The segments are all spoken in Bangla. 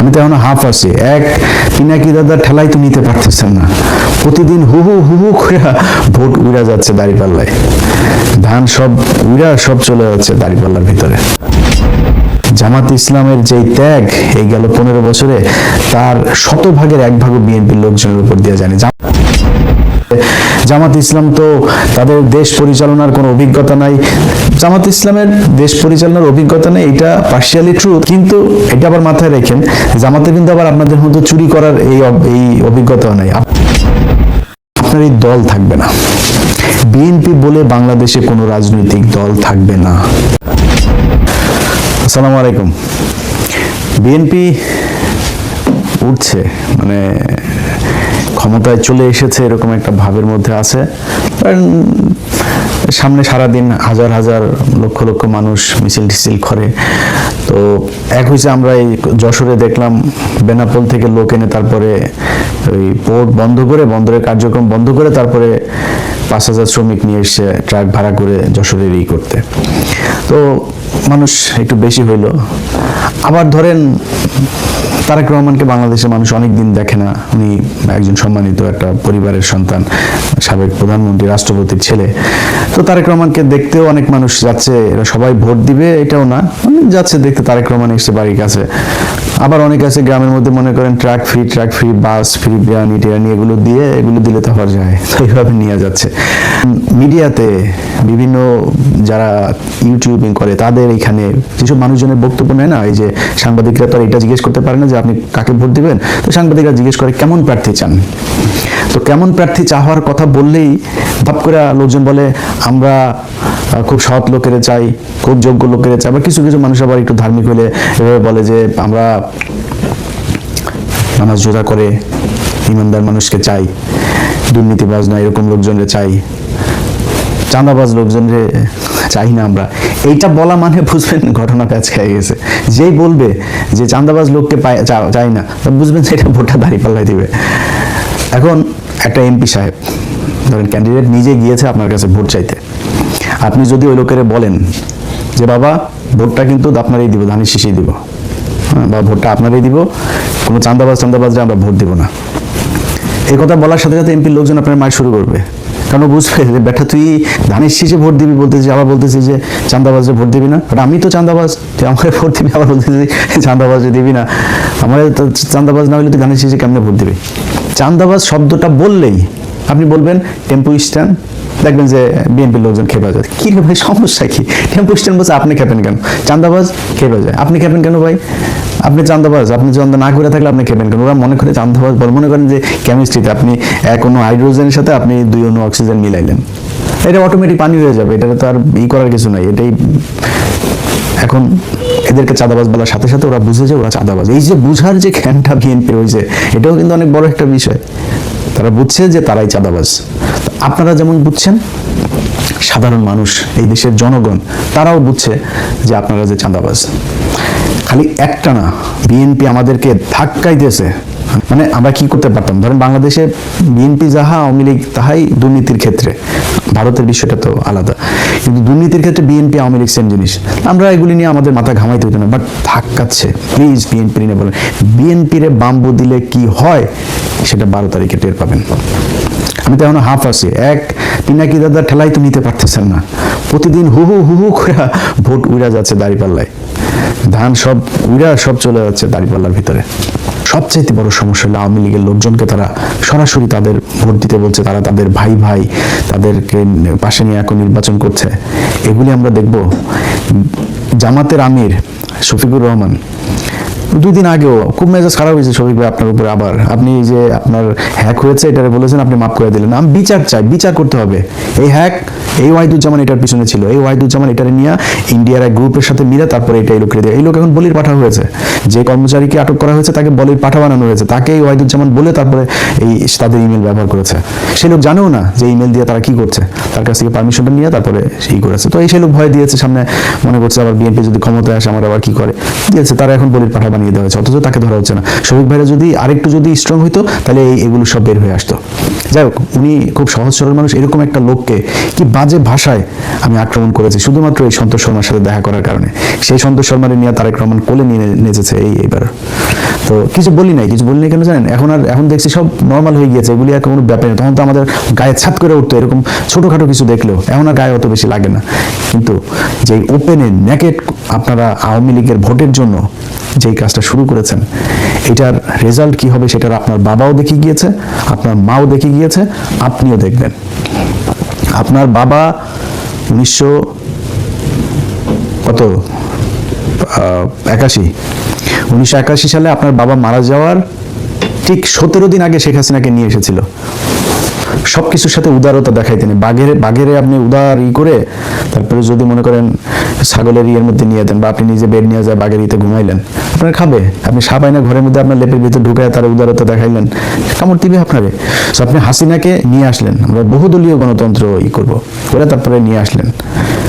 আমি তো এখন হাফ আছি। এক পিনাকি দাদা ঠেলাই তো নিতে পারতেছেন না। প্রতিদিন হু হু হু হু করে ভোট উড়া যাচ্ছে দাঁড়িপাল্লায়। ধান সব উড়া সব চলে যাচ্ছে দাঁড়িপাল্লার ভিতরে। জামাত ইসলামের যেই ত্যাগ, এই গেল পনেরো বছরে, তার শতভাগের এক ভাগও বিএনপির লোকজনের উপর দিয়ে জাম- জামাত ইসলাম তো তাদের দেশ পরিচালনার কোনো অভিজ্ঞতা নাই। জামাত ইসলামের দেশ পরিচালনার অভিজ্ঞতা নেই, এটা পার্শিয়ালি ট্রুথ কিন্তু এটা আবার মাথায় রেখেন, জামাতে কিন্তু আবার আপনাদের মতো চুরি করার এই এই অভিজ্ঞতাও নাই। আপ- আপনার এই দল থাকবে না। বিএনপি বলে বাংলাদেশে কোনো রাজনৈতিক দল থাকবে না। আসসালামু আলাইকুম। বিএনপি উঠছে মানে ক্ষমতায় চলে এসেছে এরকম একটা ভাবের মধ্যে আছে। সামনে সারাদিন হাজার হাজার লক্ষ লক্ষ মানুষ মিছিল টিছিল করে। তো এক হয়েছে আমরা এই যশোরে দেখলাম বেনাপোল থেকে লোক এনে তারপরে ওই পোর্ট বন্ধ করে, বন্দরের কার্যক্রম বন্ধ করে তারপরে পাঁচ হাজার শ্রমিক নিয়ে এসে ট্রাক ভাড়া করে যশোরের ই করতে। তো মানুষ একটু বেশি হইল। আবার ধরেন তারেক রহমানকে বাংলাদেশের মানুষ অনেক দিন দেখে না। উনি একজন সম্মানিত একটা পরিবারের সন্তান, সাবেক প্রধানমন্ত্রী, রাষ্ট্রপতির ছেলে। তো তারেক রহমানকে দেখতেও অনেক মানুষ যাচ্ছে, এরা সবাই ভোট দিবে, এটাও না। যাচ্ছে দেখতে, তারেক রহমান এসে বাড়ির কাছে। আবার অনেক আছে গ্রামের মধ্যে মনে করেন truck free truck free bus free biryani টিরানি এগুলো দিয়ে, এগুলো দিলে তো হওয়া যায়। তো এইভাবে নিয়ে যাচ্ছে। মিডিয়াতে বিভিন্ন যারা ইউটিউবিং করে, তাদের এখানে যেসব মানুষজনের বক্তব্য নেয় না, এই যে সাংবাদিকরা তো এটা জিজ্ঞেস করতে পারে না যে আপনি কাকে ভোট দিবেন? তো সাংবাদিকরা জিজ্ঞেস করে, কেমন প্রার্থী চান? তো কেমন প্রার্থী চাওয়ার কথা বললেই ভাব করে লোকজন বলে, আমরা খুব সৎ লোকের চাই, খুব যোগ্য লোকের চাই। আবার কিছু কিছু মানুষ আবার একটু ধার্মিক হলে এভাবে বলে যে, আমরা নামাজ জোড়া করে ইমানদার মানুষকে চাই, দুর্নীতিবাজ না এরকম লোকজনকে চাই, চাঁদাবাজ লোকজনরে চাই না আমরা। এইটা বলা মানে বুঝবেন ঘটনা প্যাচ খেয়ে গেছে। যেই বলবে যে চাঁদাবাজ লোককে চাই না বুঝবেন সেটা ভোটটা দাঁড়িয়ে পাল্লাই দিবে। এখন একটা এমপি সাহেব, ধরেন ক্যান্ডিডেট নিজে গিয়েছে আপনার কাছে ভোট চাইতে। আপনি যদি ওই লোকের বলেন যে বাবা ভোটটা কিন্তু আপনারই দিব ধানের শীষেই দিব। হ্যাঁ, বা ভোটটা আপনারই দিব কোনো চাঁদাবাজ চাঁদাবাজরা আমরা ভোট দিব না। এই কথা বলার সাথে সাথে এমপির লোকজন আপনার মার শুরু করবে। কারণ বুঝবে? যে বেটা তুই ধানের শীষে ভোট দিবি বলতেছি আবার বলতেছি যে চাঁদাবাজে ভোট দিবি না। বাট আমি তো চাঁদাবাজ তুই আমার ভোট দিবি আবার বলতেছি চাঁদাবাজে দিবি না। আমার তো চাঁদাবাজ না হলে তুই ধানের শীষে কেমনে ভোট দিবি? চাঁদাবাজ শব্দটা বললেই আপনি বলবেন টেম্পো স্ট্যান্ড দেখবেন যে বিএনপির লোকজন খেপে যায় কি রে ভাই, সমস্যা কি? টেম্পো স্ট্যান্ড বলছে, আপনি খেপেন কেন? চাঁদাবাজ খেপে যায় আপনি খেপেন কেন ভাই? আপনি চাঁদাবাজ আপনি চান্দা না করে থাকলে আপনি খেপেন কেন? ওরা মনে করে চাঁদাবাজ বল। মনে করেন যে কেমিস্ট্রিতে আপনি এক অণু হাইড্রোজেনের সাথে আপনি দুই অণু অক্সিজেন মিলাইলেন। এটা অটোমেটিক পানি হয়ে যাবে। এটা তো আর ই করার কিছু নাই। এটাই এখন এদেরকে চাঁদাবাজ বলার সাথে সাথে ওরা বুঝে যে ওরা চাঁদাবাজ। এই যে বুঝার যে খ্যানটা বিএনপির হয়েছে এটাও কিন্তু অনেক বড় একটা বিষয়। তারা বুঝছে যে তারাই চাঁদাবাজ। আপনারা যেমন বুঝছেন, সাধারণ মানুষ, এই দেশের জনগণ, তারাও বুঝছে যে আপনারা যে চাঁদাবাজ। খালি একটা না, বিএনপি আমাদেরকে ধাক্কাই দিয়েছে। মানে আমরা কি করতে পারতাম? ধরেন বাংলাদেশে বিএনপি যাহা, আওয়ামী লীগ তাহাই দুর্নীতির ক্ষেত্রে। ভারতের বিষয়টা তো আলাদা। কিন্তু দুর্নীতির ক্ষেত্রে বিএনপি, আওয়ামী লীগ সেম জিনিস। আমরা এগুলি নিয়ে আমাদের মাথা ঘামাইতে হতো না বাট ধাক্কাচ্ছে। প্লিজ বিএনপি নিয়ে বলেন। বিএনপিরে বাম্বু দিলে কি হয়, সেটা বারো তারিখে টের পাবেন। আমি তো এখনও হাফ আছি। এক পিনাকি দাদা ঠেলাই তো নিতে পারতেছেন না। প্রতিদিন হু হু হু হু করে ভোট উড়া যাচ্ছে দাঁড়িপাল্লায়। ধান সব উড়া সব চলে যাচ্ছে দাঁড়িপাল্লার ভিতরে। সবচেয়ে বড় সমস্যা হলো আওয়ামী লীগের লোকজনকে তারা সরাসরি তাদের ভোট দিতে বলছে, তারা তাদের ভাই ভাই, তাদেরকে পাশে নিয়ে এখন নির্বাচন করছে। এগুলি আমরা দেখব। জামাতের আমির শফিকুর রহমান দুই দিন আগেও খুব মেজাজ খারাপ হয়েছে শফিক ভাই আপনার উপরে আবার। আপনি যে আপনার হ্যাক হয়েছে এটা বলেছেন, আপনি মাফ করে দিলেন। আমি বিচার চাই, বিচার করতে হবে। এই হ্যাক এই ওয়াহিদুজ্জামান এটার পিছনে ছিল। এই ওয়াহিদুজ্জামান এটারে নিয়ে ইন্ডিয়ার এক গ্রুপের সাথে মিলে তারপরে এটা এই দিয়ে এই লোক এখন বলির পাঠা হয়েছে। যে কর্মচারীকে আটক করা হয়েছে, তাকে বলির পাঠা বানানো হয়েছে। তাকে এই ওয়াহিদুজ্জামান বলে তারপরে এই তাদের ইমেল ব্যবহার করেছে। সে লোক জানেও না যে ইমেল দিয়ে তারা কি করছে। তার কাছ থেকে পারমিশনটা নিয়ে তারপরে সেই করেছে। তো এই সে লোক ভয় দিয়েছে সামনে, মনে করছে আবার বিএনপি যদি ক্ষমতায় আসে, আমার আবার কি করে? দিয়েছে, তারা এখন বলির পাঠা বানিয়ে দেওয়া হয়েছে। অথচ তাকে ধরা হচ্ছে না। শফিক ভাইরা যদি আরেকটু যদি স্ট্রং হইতো, তাহলে এই এগুলো সব বের হয়ে আসতো। যাই হোক, উনি খুব সহজ সরল মানুষ, এরকম একটা লোককে কি বাজে ভাষায় আমি আক্রমণ করেছি? শুধুমাত্র এই সন্তোষ শর্মার সাথে দেখা করার কারণে। সেই সন্তোষ শর্মারে নিয়ে তারেক রহমান কোলে নিয়ে নেচেছে এই এবার। তো কিছু বলি নাই, কিছু বলি নাই কেন জানেন? এখন আর, এখন দেখছি সব নর্মাল হয়ে গিয়েছে, এগুলি আর কোনো ব্যাপার না তখন তো আমাদের গায়ে ছাত করে উঠতো, এরকম ছোটোখাটো কিছু দেখলেও। এখন আর গায়ে অত বেশি লাগে না। কিন্তু যে ওপেনে ন্যাকেট আপনারা আওয়ামী লীগের ভোটের জন্য যেই কাজটা শুরু করেছেন, এটার রেজাল্ট কি হবে সেটার আপনার বাবাও দেখে গিয়েছে, আপনার মাও দেখে গিয়েছে, আপনিও দেখবেন। আপনার বাবা উনিশশো কত? একাশি। উনিশশো সালে আপনার বাবা মারা যাওয়ার ঠিক সতেরো দিন আগে শেখ হাসিনাকে নিয়ে এসেছিল। সব কিছুর সাথে উদারতা দেখাইতেন বাঘের বাঘেরে আপনি উদার ই করে তারপরে যদি মনে করেন ছাগলের ইয়ের মধ্যে নিয়ে দেন বা আপনি নিজে বেড নিয়ে যায় বাঘের ইতে ঘুমাইলেন, আপনার খাবে। আপনি সাবাই না ঘরের মধ্যে আপনার লেপের ভিতরে ঢুকায় তার উদারতা দেখাইলেন, কামড় দিবে আপনারে। So আপনি হাসিনাকে নিয়ে আসলেন। আমরা বহুদলীয় গণতন্ত্র ই করব। করে তারপরে নিয়ে আসলেন।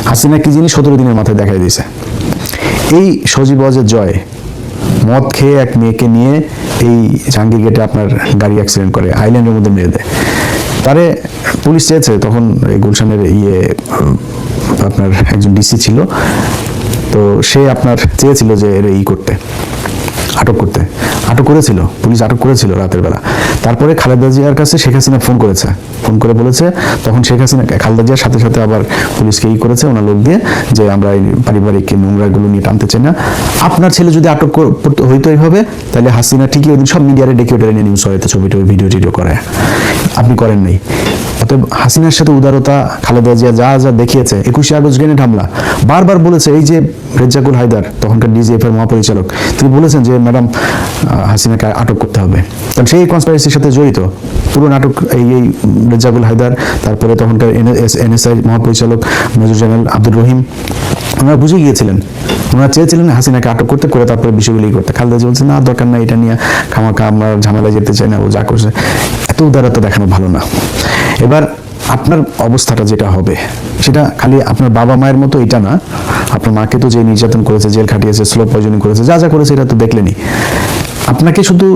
হাসিনা কি জিনিস সতেরো দিনের মাথায় দেখাই দিয়েছে? এই সজীব ওয়াজের জয়, মদ খেয়ে এক মেয়েকে নিয়ে এই জাহাঙ্গীর গেটে আপনার গাড়ি অ্যাক্সিডেন্ট করে আইল্যান্ডের মধ্যে মেরে দেয়। তারে পুলিশ চেয়েছে, তখন এই গুলশানের ইয়ে আপনার একজন ডিসি ছিল। তো সে আপনার চেয়েছিল যে এর ই করতে। আটক করতে। আটক করেছিল, পুলিশ আটক করেছিল রাতের বেলা। তারপরে খালেদা জিয়ার কাছে শেখ হাসিনা ফোন করেছে। ফোন করে বলেছে, তখন শেখ হাসিনা, খালেদা জিয়ার সাথে সাথে আবার পুলিশকে ই করেছে, ওনার লোক দিয়ে যে আমরা এই পারিবারিক নোংরাগুলো নিয়ে টানতে চাই না। আপনার ছেলে যদি আটক হইতো এইভাবে, তাহলে হাসিনা ঠিকই ওইদিন সব মিডিয়ারে ডেকে ওটা নিয়ে নিউজ হয়তো ছবি টবি ভিডিও টিডিও করে আপনি করেন নাই। অতএব হাসিনার সাথে উদারতা, খালেদা জিয়া যা যা দেখিয়েছে, একুশে আগস্ট গ্রেনেড হামলা। বারবার বলেছে, এই যে রেজ্জাকুল হায়দার, তখনকার ডিজিএফ এর মহাপরিচালক, তিনি বলেছেন যে, ম্যাডাম হাসিনাকে আটক করতে হবে। কারণ সেই কনস্পারেসির সাথে জড়িত। পুরো নাটক এই এই রেজ্জাকুল হায়দার, তারপরে তখনকার এনএসআই মহাপরিচালক মজুর জানাল আব্দুর রহিম, ওনারা বুঝে গিয়েছিলেন। ওনারা চেয়েছিলেন হাসিনাকে আটক করতে, করে তারপরে বিষয়গুলি করতে। খালেদা জিয়া বলছে না, দরকার না এটা নিয়ে খামাখা আমরা ঝামেলা যেতে চাই না, ও যা করছে। এত উদারতা দেখানো ভালো না। এবার আপনার অবস্থাটা যেটা হবে, সেটা খালি আপনার বাবা মায়ের মতো এটা না। আপনার মাকে তো যে নির্যাতন করেছে, জেল খাটিয়েছে, স্লো পয়জনিং করেছে, যা যা করেছে এটা তো দেখলেনি আপনাকে শুধু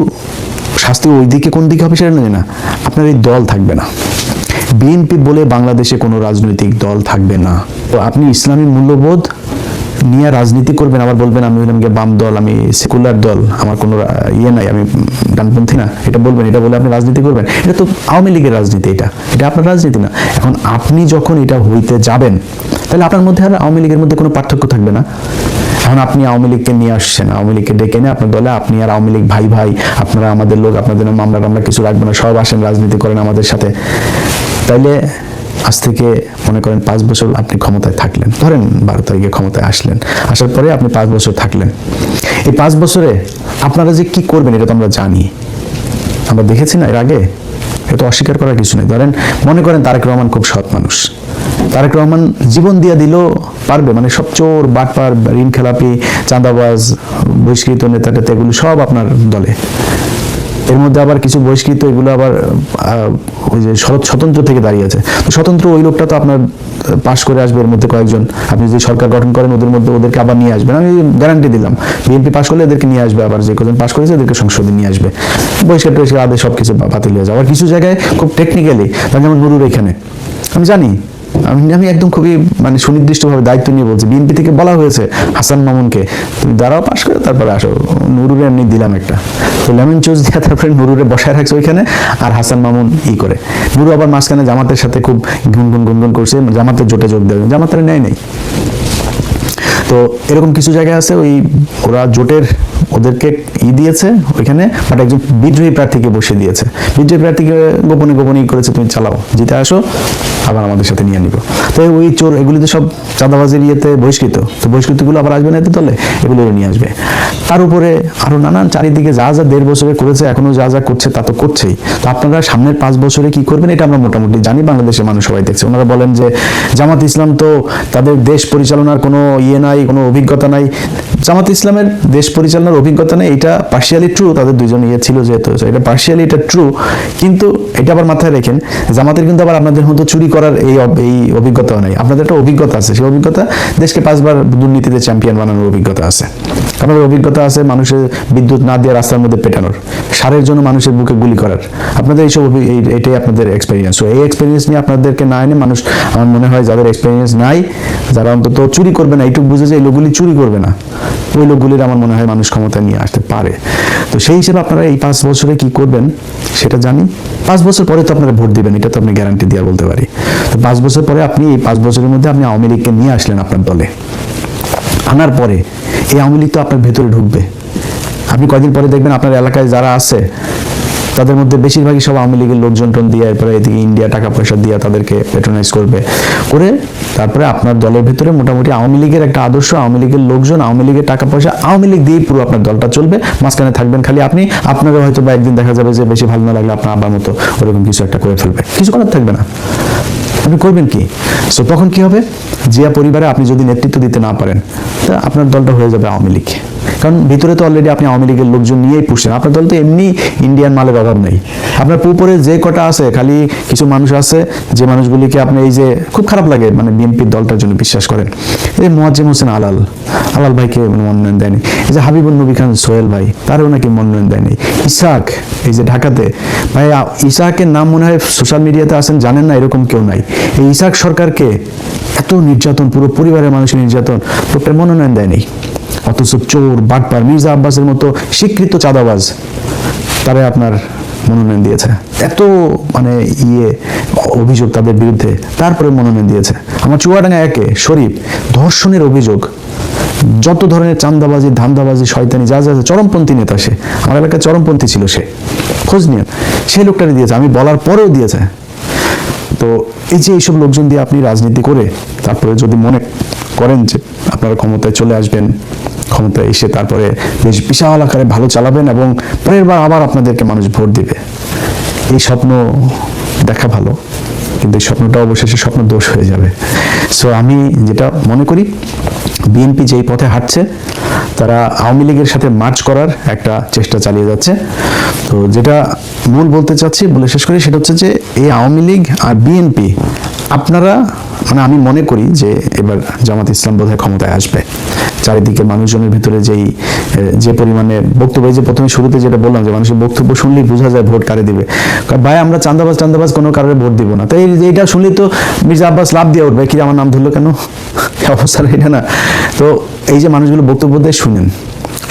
শাস্তি ওই দিকে কোন দিকে হবে সেটা না, আপনার এই দল থাকবে না। বিএনপি বলে বাংলাদেশে কোনো রাজনৈতিক দল থাকবে না। তো আপনি ইসলামী মূল্যবোধ নিয়ে রাজনীতি করবেন, আবার বলবেন আমি হলাম বাম দল, আমি সেকুলার দল, আমার কোনো ইয়ে নাই, আমি ডানপন্থী না। এটা বলবেন, এটা বলে আপনি রাজনীতি করবেন। এটা তো আওয়ামী লীগের রাজনীতি এটা এটা আপনার রাজনীতি না। এখন আপনি যখন এটা হইতে যাবেন, তাহলে আপনার মধ্যে আর আওয়ামী লীগের মধ্যে কোনো পার্থক্য থাকবে না। এখন আপনি আওয়ামী লীগকে নিয়ে আসছেন, আওয়ামী লীগকে ডেকে নিয়ে আপনার দলে আপনি আর আওয়ামী লীগ ভাই ভাই, আপনারা আমাদের লোক, আপনাদের মামলা আমরা কিছু রাখব না, সব আসেন, রাজনীতি করেন আমাদের সাথে। তাইলে আজ থেকে মনে করেন পাঁচ বছর আপনি ক্ষমতায় থাকলেন। ধরেন বারো তারিখে ক্ষমতায় আসলেন। আসার পরে আপনি পাঁচ বছর থাকলেন। এই পাঁচ বছরে আপনারা যে কি করবেন এটা তো আমরা জানি। আমরা দেখেছি না এর আগে? এটা অস্বীকার করার কিছু নেই। ধরেন মনে করেন তারেক রহমান খুব সৎ মানুষ। তারেক রহমান জীবন দিয়ে দিলেও পারবে। মানে সব চোর, বাটপার ঋণ খেলাপি, চাঁদাবাজ, বহিষ্কৃত নেতা টেতা এগুলো সব আপনার দলে। এর মধ্যে আবার কিছু বহিষ্কৃত এগুলো আবার ওই যে স্বতন্ত্র থেকে দাঁড়িয়ে আছে। তো স্বতন্ত্র ওই লোকটা তো আপনার পাশ করে আসবে এর মধ্যে কয়েকজন। আপনি যে সরকার গঠন করেন, ওদের মধ্যে ওদেরকে আবার নিয়ে আসবেন। আমি গ্যারান্টি দিলাম। বিএনপি পাশ করলে এদেরকে নিয়ে আসবে আবার, যে কজন পাশ করেছে এদেরকে সংসদে নিয়ে আসবে। বহিষ্কার টহিষ্কার আদেশ সব কিছু বাতিল হয়ে যাবে। আবার কিছু জায়গায় খুব টেকনিক্যালি যেমন নুরুর এখানে। আমি জানি আমি আমি একদম খুবই মানে সুনির্দিষ্টভাবে দায়িত্ব নিয়ে বলছি। বিএনপি থেকে বলা হয়েছে হাসান মামুনকে। তুমি দাঁড়াও, পাশ করে তারপরে আসো। নুরুরে এমনি দিলাম একটা। তো লেমন চুজ দিয়ে তারপরে নুরুরে বসায় রাখছে ওইখানে, আর হাসান মামুন ই করে। নুরু আবার মাঝখানে জামাতের সাথে খুব গুনগুন গুনগুন করছে, জামাতের জোটে যোগ দেবে জামাতের নেয় নেই। তো এরকম কিছু জায়গায় আছে ওই ওরা জোটের ওদেরকে ই দিয়েছে ওইখানে বাট একজন বিদ্রোহী প্রার্থীকে বসে দিয়েছে। বিদ্রোহী প্রার্থীকে গোপনে গোপনে ই করেছে, তুমি চালাও, জিতে আসো, আবার আমাদের সাথে নিয়ে নিব। তো ওই চোর, এগুলি তো সব চাঁদাবাজির ইয়েতে বহিষ্কৃত। তো বহিষ্কৃতগুলো আবার আসবে না এতে এগুলো নিয়ে আসবে। তার উপরে আরও নানান, চারিদিকে যা যা দেড় বছরে করেছে, এখনও যা যা করছে তা তো করছেই। তো আপনারা সামনের পাঁচ বছরে কি করবেন, এটা আমরা মোটামুটি জানি, বাংলাদেশের মানুষ সবাই দেখছে। ওনারা বলেন যে, জামাত ইসলাম তো তাদের দেশ পরিচালনার কোনো ইয়ে নাই, কোনো অভিজ্ঞতা নাই। জামাত ইসলামের দেশ পরিচালনার অভিজ্ঞতা নেই, এটা পার্শিয়ালি ট্রু তাদের দুজন ইয়ে ছিল যেহেতু এটা পার্শিয়ালি এটা ট্রু কিন্তু এটা আবার মাথায় রেখেন, জামাতের কিন্তু আবার আপনাদের মতো চুরি করার এই এই অভিজ্ঞতাও নাই। আপনাদের একটা অভিজ্ঞতা আছে, সেই অভিজ্ঞতা দেশকে পাঁচবার দুর্নীতিতে চ্যাম্পিয়ন বানানোর অভিজ্ঞতা আছে। আপনাদের অভিজ্ঞতা আছে মানুষের বিদ্যুৎ না দিয়ে রাস্তার মধ্যে পেটানোর, সারের জন্য মানুষের বুকে গুলি করার। আপনাদের এইসব এটাই আপনাদের এক্সপিরিয়েন্স এই এক্সপিরিয়েন্স নিয়ে আপনাদেরকে না এনে মানুষ, আমার মনে হয় যাদের এক্সপিরিয়েন্স নাই, যারা অন্তত চুরি করবে না, এইটুকু বুঝে যে এই লোকগুলি চুরি করবে না। ওই লোকগুলির আমার মনে হয় মানুষ ক্ষমতা নিয়ে আসতে পারে। তো সেই হিসেবে আপনারা এই পাঁচ বছরে কি করবেন সেটা জানি। পাঁচ বছর পরে তো আপনারা ভোট দিবেন, এটা তো আপনি গ্যারান্টি দিয়ে বলতে পারি। তো পাঁচ বছর পরে আপনি এই পাঁচ বছরের মধ্যে আপনি আওয়ামী লীগকে নিয়ে আসলেন আপনার দলে। আনার পরে এই আওয়ামী লীগ তো আপনার ভেতরে ঢুকবে। আপনি কয়দিন পরে দেখবেন আপনার এলাকায় যারা আছে তাদের মধ্যে বেশিরভাগই সব আওয়ামী লীগের লোকজন টোন দিয়ে এরপরে এদিকে ইন্ডিয়া টাকা পয়সা দিয়ে তাদেরকে পেট্রোনাইজ করবে। করে তারপরে আপনার দলের ভেতরে মোটামুটি আওয়ামী লীগের একটা আদর্শ, আওয়ামী লীগের লোকজন, আওয়ামী লীগের টাকা পয়সা, আওয়ামী লীগ দিয়েই পুরো আপনার দলটা চলবে। মাঝখানে থাকবেন খালি আপনি, আপনারও হয়তো বা একদিন দেখা যাবে যে বেশি ভালো না লাগলে আপনার আবার মতো ওরকম কিছু একটা করে ফেলবে। কিছু করার থাকবে না। আপনি করবেন কি? সো তখন কি হবে? জিয়া পরিবারে আপনি যদি নেতৃত্ব দিতে না পারেন, তা আপনার দলটা হয়ে যাবে আওয়ামী লীগ। কারণ ভিতরে তো অলরেডি আপনি আওয়ামী লীগের লোকজন নিয়েই পুষছেন। আপনার দল তো এমনি ইন্ডিয়ান মালের অভাব নেই। আপনার পুপরে যে কটা আছে, খালি কিছু মানুষ আছে, যে মানুষগুলিকে আপনি এই যে খুব খারাপ লাগে মানে বিএনপির দলটার জন্য বিশ্বাস করেন। এই মোয়াজ্জেম হোসেন আলাল আলাল ভাইকে মনোনয়ন দেয়নি। এই যে হাবিবুল নবী খান সোহেল ভাই, তারও নাকি মনোনয়ন দেয়নি। ইসাক এই যে ঢাকাতে, ভাই ইসাকের নাম মনে হয় সোশ্যাল মিডিয়াতে আছেন, জানেন না, এরকম কেউ নাই। এই ইসাক সরকারকে এত নির্যাতন, পুরো পরিবারের মানুষের নির্যাতন, লোকটার মনোনয়ন দেয়নি। অথচ চোর, বাটপার, মির্জা আব্বাসের মতো স্বীকৃত চাঁদাবাজ, তারা আপনার মনোনয়ন দিয়েছে। এত মানে ইয়ে অভিযোগ তাদের বিরুদ্ধে, তারপরে মনোনয়ন দিয়েছে। আমার চুয়াডাঙ্গা একে, শরীফ, ধর্ষণের অভিযোগ। যত ধরনের চান্দাবাজি ধান্দাবাজি, শয়তানি, যা যা চরমপন্থী নেতা সে, আমার এলাকায় চরমপন্থী ছিল সে, খোঁজ নিয়ে। সেই লোকটারই দিয়েছে, আমি বলার পরেও দিয়েছে। তো এই যে এইসব লোকজন দিয়ে আপনি রাজনীতি করে, তারপরে যদি মনে করেন যে আপনারা ক্ষমতায় চলে আসবেন ক্ষমতায় এসে তারপরে বেশ বিশাল আকারে ভালো চালাবেন এবং পরের বার আবার আপনাদেরকে মানুষ ভোট দিবে। এই স্বপ্ন দেখা ভালো, কিন্তু এই স্বপ্নটা অবশেষে স্বপ্ন দোষ হয়ে যাবে। সো আমি যেটা মনে করি বিএনপি যেই পথে হাঁটছে, তারা আওয়ামী লীগের সাথে মার্চ করার একটা চেষ্টা চালিয়ে যাচ্ছে। তো যেটা মূল বলতে চাচ্ছি, বলে শেষ করি, সেটা হচ্ছে যে এই আওয়ামী লীগ আর বিএনপি আপনারা মানে আমি মনে করি যে এবার জামাত ইসলাম বোধহয় ক্ষমতায় আসবে। চারিদিকে মানুষজনের ভিতরে যেই যে পরিমাণে বক্তব্য যে প্রথমে শুরুতে যেটা বললাম যে মানুষের বক্তব্য শুনলেই বোঝা যায় ভোট কারে দিবে। ভাই, আমরা চান্দাবাজ চান্দাবাজ কোনো কারণে ভোট দিব না। তাই এই যে এটা শুনলেই তো মির্জা আব্বাস লাভ দিয়ে উঠবে, কি আমার নাম ধরলো কেন? অবস্থা এটা না? তো এই যে মানুষগুলো বক্তব্য দেয় শুনেন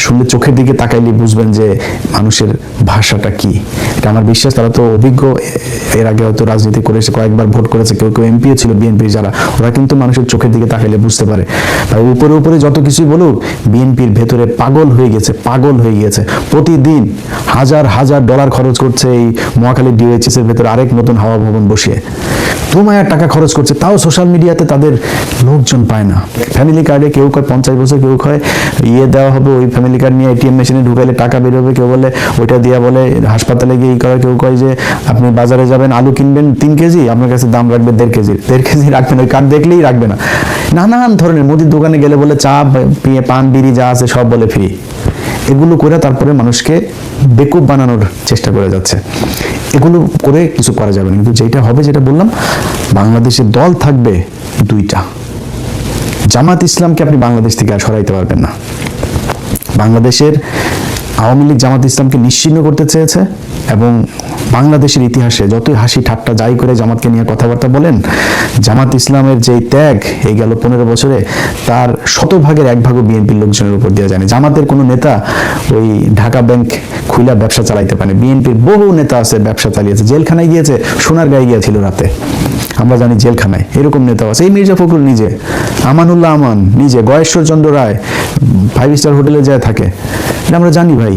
শুনলে চোখের দিকে তাকাইলে বুঝবেন যে মানুষের ভাষাটা কি। এটা আমার বিশ্বাস, তারা তো অভিজ্ঞ। এর আগে হয়তো রাজনীতি করেছে কয়েকবার ভোট করেছে, কেউ কেউ এমপিও ছিল বিএনপির যারা, ওরা কিন্তু মানুষের চোখের দিকে তাকাইলে বুঝতে পারে। তাই উপরে উপরে যত কিছুই বলুক বিএনপির ভেতরে পাগল হয়ে গেছে, পাগল হয়ে গিয়েছে। প্রতিদিন হাজার হাজার ডলার খরচ করছে এই মহাখালী ডিওএইচএস এর ভেতরে আরেক নতুন হাওয়া ভবন বসিয়ে। তোমায় টাকা খরচ করছে, তাও সোশ্যাল মিডিয়াতে তাদের লোকজন পায় না। ফ্যামিলি কার্ডে কেউ কয়, পঞ্চাশ বছর কেউ কয় ইয়ে দেওয়া হবে, ওই ফ্যামিলি কার্ড নিয়ে এটিএম মেশিনে ঢুকাইলে টাকা বেরোবে, কেউ বলে ওইটা দিয়া বলে, হাসপাতালে গিয়ে করে, কেউ কয় যে আপনি বাজারে যাবেন, আলু কিনবেন তিন কেজি, আপনার কাছে দাম রাখবে দেড় কেজি দেড় কেজি রাখবেন, ওই কার্ড দেখলেই রাখবে না। নানান ধরনের মুদির দোকানে গেলে বলে চা পি- পান, বিড়ি যা আছে সব বলে ফ্রি। এগুলো করে তারপরে মানুষকে বেকুব বানানোর চেষ্টা করে যাচ্ছে। এগুলো করে কিছু করা যাবে না। কিন্তু যেটা হবে, যেটা বললাম বাংলাদেশে দল থাকবে দুইটা। জামাত ইসলামকে আপনি বাংলাদেশ থেকে আর সরাইতে পারবেন না। বাংলাদেশের আওয়ামী লীগ জামাত ইসলামকে নিশ্চিন্ন করতে চেয়েছে এবং বাংলাদেশের ইতিহাসে যতই হাসি ঠাট্টা যাই করে জামাতকে নিয়ে কথাবার্তা বলেন, জামাত ইসলামের যেই ত্যাগ, এই গেল পনেরো বছরে, তার শতভাগের এক ভাগও বিএনপির লোকজনের উপর দেওয়া যায়নি। জামাতের কোনো নেতা ওই ঢাকা ব্যাংক খুইলা ব্যবসা চালাইতে পারে বিএনপির বহু নেতা আছে, ব্যবসা চালিয়েছে। জেলখানায় গিয়েছে, সোনার গায়ে গিয়েছিল রাতে। আমরা জানি জেলখানায় এরকম নেতা আছে। এই মির্জা ফখরুল নিজে, আমানুল্লাহ আমান নিজে গয়েশ্বর চন্দ্র রায়, ফাইভ স্টার হোটেলে যায় থাকে। এটা আমরা জানি ভাই।